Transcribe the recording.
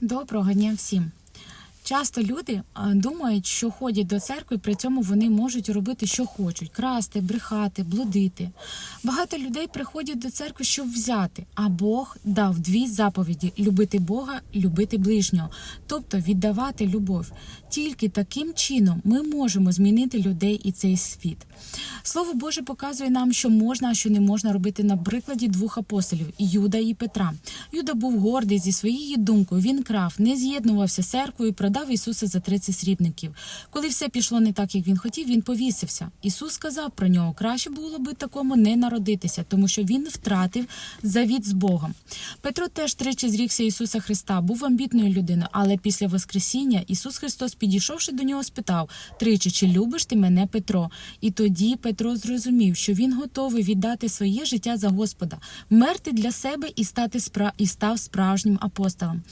Доброго дня всім. Часто люди думають, що ходять до церкви, при цьому вони можуть робити, що хочуть: красти, брехати, блудити. Багато людей приходять до церкви, щоб взяти. А Бог дав дві заповіді: любити Бога, любити ближнього, тобто віддавати любов. Тільки таким чином ми можемо змінити людей і цей світ. Слово Боже показує нам, що можна, а що не можна робити на прикладі двох апостолів Юда і Петра. Юда був гордий зі своєю думкою. Він крав, не з'єднувався з церквою, продав Ісуса за 30 срібників. Коли все пішло не так, як він хотів, він повісився. Ісус сказав про нього: краще було би такому не народитися, тому що він втратив завіт з Богом. Петро теж тричі зрікся Ісуса Христа, був амбітною людиною, але після Воскресіння Ісус Христос, підійшовши до нього, спитав тричі, чи любиш ти мене, Петро? І тоді Петро зрозумів, що він готовий віддати своє життя за Господа, вмерти для себе і стати спра... і став справжнім апостолом.